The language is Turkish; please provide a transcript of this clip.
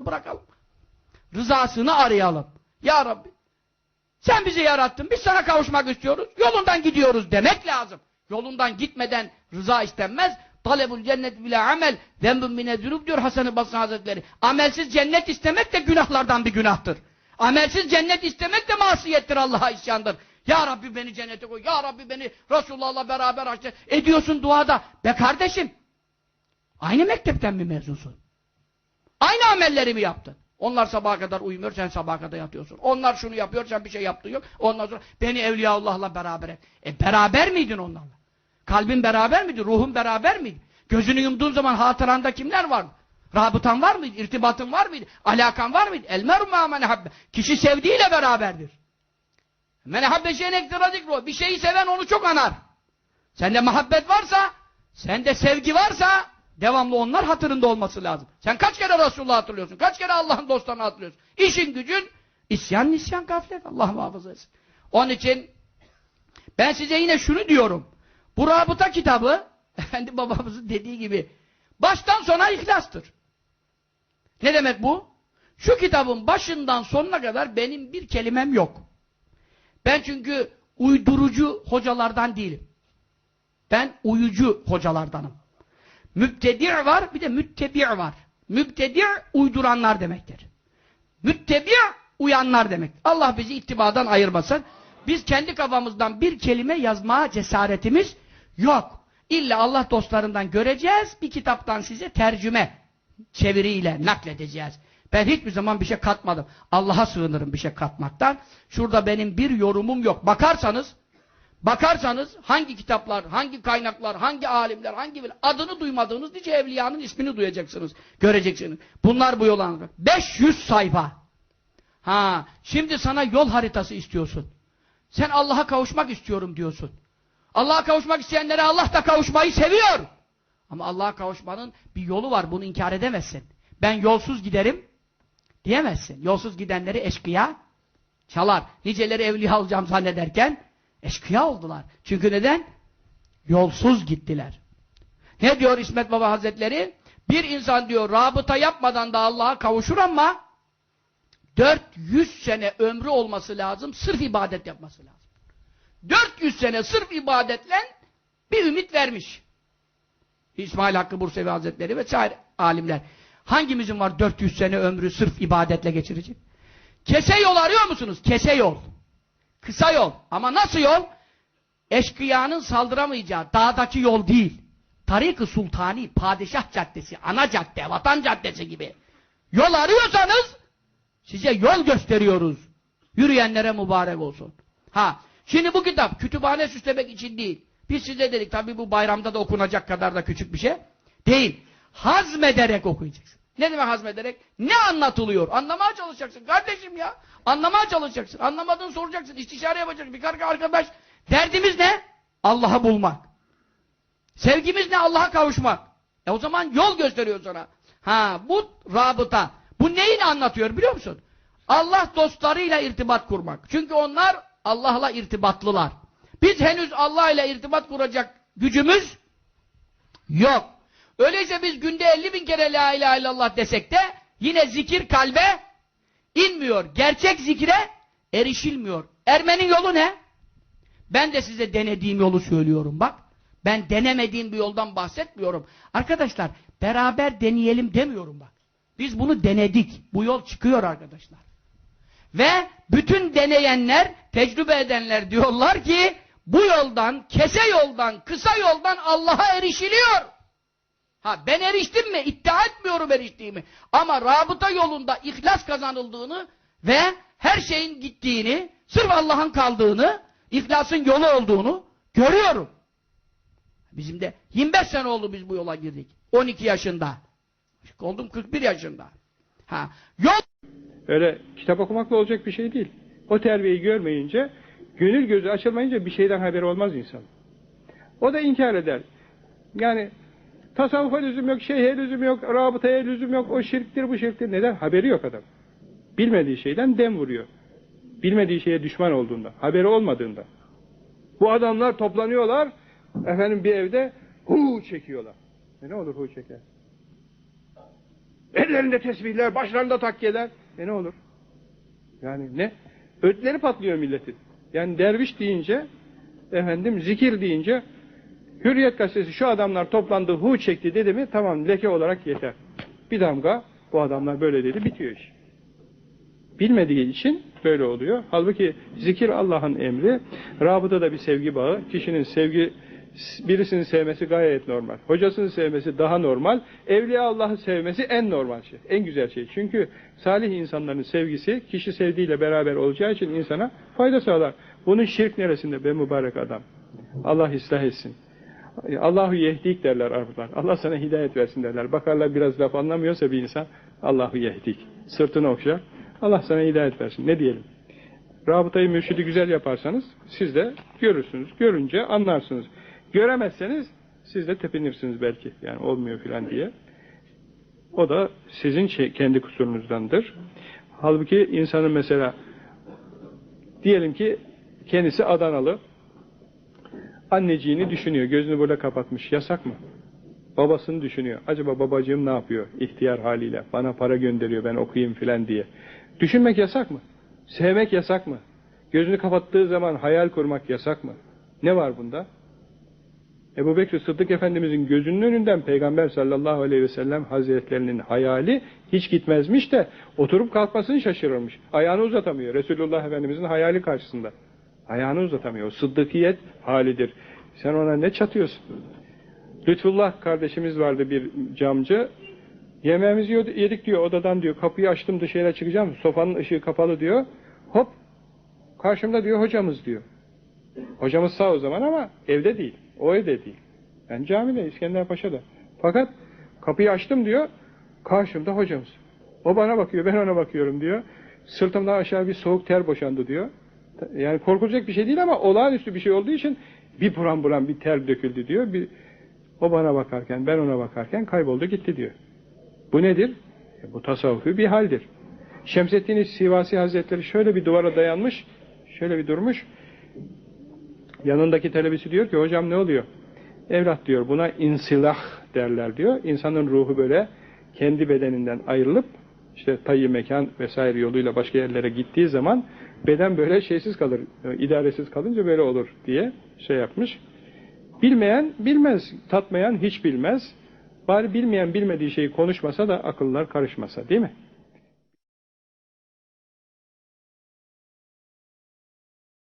bırakalım. Rızasını arayalım. Ya Rabbi sen bizi yarattın. Biz sana kavuşmak istiyoruz. Yolundan gidiyoruz demek lazım. Yolundan gitmeden rıza istenmez. Talebul cennet bile amel zembun mine zünub diyor Hasan-ı Basri Hazretleri. Amelsiz cennet istemek de günahlardan bir günahtır. Amelsiz cennet istemek de masiyettir Allah'a isyandır. Ya Rabbi beni cennete koy. Ya Rabbi beni Resulullah'la beraber açtı. Ediyorsun duada. Be kardeşim. Aynı mektepten mi mezunsun? Aynı amelleri mi yaptın? Onlar sabaha kadar uyumuyor, sen sabaha kadar yatıyorsun. Onlar şunu yapıyor, sen bir şey yaptın yok. Ondan sonra beni Evliyaullah'la beraber et. E beraber miydin onlarla? Kalbin beraber miydi? Ruhun beraber miydi? Gözünü yumduğun zaman hatıranda kimler vardı? Rabıtan var mıydı? İrtibatın var mıydı? Alakan var mıydı? El habbe. Kişi sevdiğiyle beraberdir. Men habbe şeyin ektira zikru. Bir şeyi seven onu çok anar. Sende muhabbet varsa, sende sevgi varsa devamlı onlar hatırında olması lazım. Sen kaç kere Resulullah hatırlıyorsun? Kaç kere Allah'ın dostlarını hatırlıyorsun? İşin gücün isyan nisyan gaflet. Allah muhafaza etsin. Onun için ben size yine şunu diyorum. Bu rabıta kitabı efendi babamızın dediği gibi baştan sona ihlastır. Ne demek bu? Şu kitabın başından sonuna kadar benim bir kelimem yok. Ben çünkü uydurucu hocalardan değilim. Ben uyucu hocalardanım. Mübtedi' var bir de müttebi' var. Mübtedi' uyduranlar demektir. Müttebi' uyanlar demek. Allah bizi ittibadan ayırmasın. Biz kendi kafamızdan bir kelime yazmaya cesaretimiz yok. İlla Allah dostlarından göreceğiz, bir kitaptan size tercüme çeviriyle nakledeceğiz. Ben hiçbir zaman bir şey katmadım. Allah'a sığınırım bir şey katmaktan. Şurada benim bir yorumum yok. Bakarsanız Bakarsanız hangi kitaplar, hangi kaynaklar, hangi alimler, hangi adını duymadığınız nice evliyanın ismini duyacaksınız, göreceksiniz. Bunlar bu yola 500 sayfa. Ha, şimdi sana yol haritası istiyorsun. Sen Allah'a kavuşmak istiyorum diyorsun. Allah'a kavuşmak isteyenlere Allah da kavuşmayı seviyor. Ama Allah'a kavuşmanın bir yolu var, bunu inkar edemezsin. Ben yolsuz giderim diyemezsin. Yolsuz gidenleri eşkıya çalar. Niceleri evliya olacağım zannederken Eşkıya oldular. Çünkü neden? Yolsuz gittiler. Ne diyor İsmet Baba Hazretleri? Bir insan diyor rabıta yapmadan da Allah'a kavuşur ama 400 sene ömrü olması lazım, sırf ibadet yapması lazım. 400 sene sırf ibadetle bir ümit vermiş. İsmail Hakkı Bursevi Hazretleri ve sair alimler. Hangimizin var 400 sene ömrü sırf ibadetle geçirecek? Kese yol arıyor musunuz? Kese yol. Kısa yol. Ama nasıl yol? Eşkıyanın saldıramayacağı dağdaki yol değil. Tarik-ı Sultani, Padişah Caddesi, Ana Cadde, Vatan Caddesi gibi. Yol arıyorsanız size yol gösteriyoruz. Yürüyenlere mübarek olsun. Ha, şimdi bu kitap kütüphane süslemek için değil. Biz size dedik tabi bu bayramda da okunacak kadar da küçük bir şey. Değil. Hazmederek okuyacaksın. Ne demek hazmederek? Ne anlatılıyor? Anlamaya çalışacaksın kardeşim ya. Anlamaya çalışacaksın. Anlamadığını soracaksın. İstişare yapacaksın. Bir arkadaş. Derdimiz ne? Allah'ı bulmak. Sevgimiz ne? Allah'a kavuşmak. E o zaman yol gösteriyor sana. Ha bu rabıta. Bu neyini anlatıyor biliyor musun? Allah dostlarıyla irtibat kurmak. Çünkü onlar Allah'la irtibatlılar. Biz henüz Allah ile irtibat kuracak gücümüz yok. Öyleyse biz günde 50 bin kere la ilahe illallah desek de yine zikir kalbe inmiyor. Gerçek zikre erişilmiyor. Ermenin yolu ne? Ben de size denediğim yolu söylüyorum bak. Ben denemediğim bir yoldan bahsetmiyorum. Arkadaşlar beraber deneyelim demiyorum bak. Biz bunu denedik. Bu yol çıkıyor arkadaşlar. Ve bütün deneyenler, tecrübe edenler diyorlar ki bu yoldan, kese yoldan, kısa yoldan Allah'a erişiliyor. Ha ben eriştim mi? İddia etmiyorum eriştiğimi. Ama rabıta yolunda ihlas kazanıldığını ve her şeyin gittiğini, sırf Allah'ın kaldığını, ihlasın yolu olduğunu görüyorum. Bizim de 25 sene oldu biz bu yola girdik. 12 yaşında. Oldum 41 yaşında. Ha, yol Öyle kitap okumakla olacak bir şey değil. O terbiyeyi görmeyince, gönül gözü açılmayınca bir şeyden haberi olmaz insan. O da inkar eder. Yani tasavvufa lüzum yok, şeyhe lüzum yok, rabıtaya lüzum yok, o şirktir bu şirktir. Neden? Haberi yok adam. Bilmediği şeyden dem vuruyor. Bilmediği şeye düşman olduğunda, haberi olmadığında. Bu adamlar toplanıyorlar, efendim bir evde hu çekiyorlar. E ne olur hu çeker? Ellerinde tesbihler, başlarında takkeler. E ne olur? Yani ne? Ötleri patlıyor milletin. Yani derviş deyince, efendim zikir deyince, Hürriyet gazetesi şu adamlar toplandı, hu çekti dedi mi, tamam leke olarak yeter. Bir damga, bu adamlar böyle dedi, bitiyor iş. Bilmediği için böyle oluyor. Halbuki zikir Allah'ın emri, rabıta da bir sevgi bağı. Kişinin sevgi, birisini sevmesi gayet normal. Hocasını sevmesi daha normal. Evliya Allah'ı sevmesi en normal şey, en güzel şey. Çünkü salih insanların sevgisi, kişi sevdiğiyle beraber olacağı için insana fayda sağlar. Bunun şirk neresinde be mübarek adam? Allah ıslah etsin. Allahu yehdik derler Araplar. Allah sana hidayet versin derler. Bakarlar biraz laf anlamıyorsa bir insan Allahu yehdik. Sırtını okşar. Allah sana hidayet versin. Ne diyelim? Rabıtayı mürşidi güzel yaparsanız siz de görürsünüz. Görünce anlarsınız. Göremezseniz siz de tepinirsiniz belki. Yani olmuyor filan diye. O da sizin şey, kendi kusurunuzdandır. Halbuki insanın mesela diyelim ki kendisi Adanalı anneciğini düşünüyor. Gözünü burada kapatmış. Yasak mı? Babasını düşünüyor. Acaba babacığım ne yapıyor? İhtiyar haliyle. Bana para gönderiyor ben okuyayım filan diye. Düşünmek yasak mı? Sevmek yasak mı? Gözünü kapattığı zaman hayal kurmak yasak mı? Ne var bunda? Ebu Bekir Sıddık Efendimizin gözünün önünden Peygamber sallallahu aleyhi ve sellem hazretlerinin hayali hiç gitmezmiş de oturup kalkmasını şaşırırmış. Ayağını uzatamıyor. Resulullah Efendimizin hayali karşısında. Ayağını uzatamıyor. Sıddıkiyet halidir. Sen ona ne çatıyorsun? Lütfullah kardeşimiz vardı bir camcı. Yemeğimizi yedik diyor odadan diyor. Kapıyı açtım dışarı çıkacağım. Sofanın ışığı kapalı diyor. Hop karşımda diyor hocamız diyor. Hocamız sağ o zaman ama evde değil. O evde değil. Ben camide İskender Paşa'da. Fakat kapıyı açtım diyor. Karşımda hocamız. O bana bakıyor ben ona bakıyorum diyor. Sırtımdan aşağı bir soğuk ter boşandı diyor. Yani korkulacak bir şey değil ama olağanüstü bir şey olduğu için bir buram buram bir ter döküldü diyor. Bir, o bana bakarken ben ona bakarken kayboldu gitti diyor. Bu nedir? E, bu tasavvufi bir haldir. Şemseddin Sivasi Hazretleri şöyle bir duvara dayanmış, şöyle bir durmuş. Yanındaki talebesi diyor ki hocam ne oluyor? Evlat diyor buna insilah derler diyor. İnsanın ruhu böyle kendi bedeninden ayrılıp işte tayyi mekan vesaire yoluyla başka yerlere gittiği zaman beden böyle şeysiz kalır, e, idaresiz kalınca böyle olur diye şey yapmış. Bilmeyen bilmez, tatmayan hiç bilmez. Bari bilmeyen bilmediği şeyi konuşmasa da akıllar karışmasa değil mi?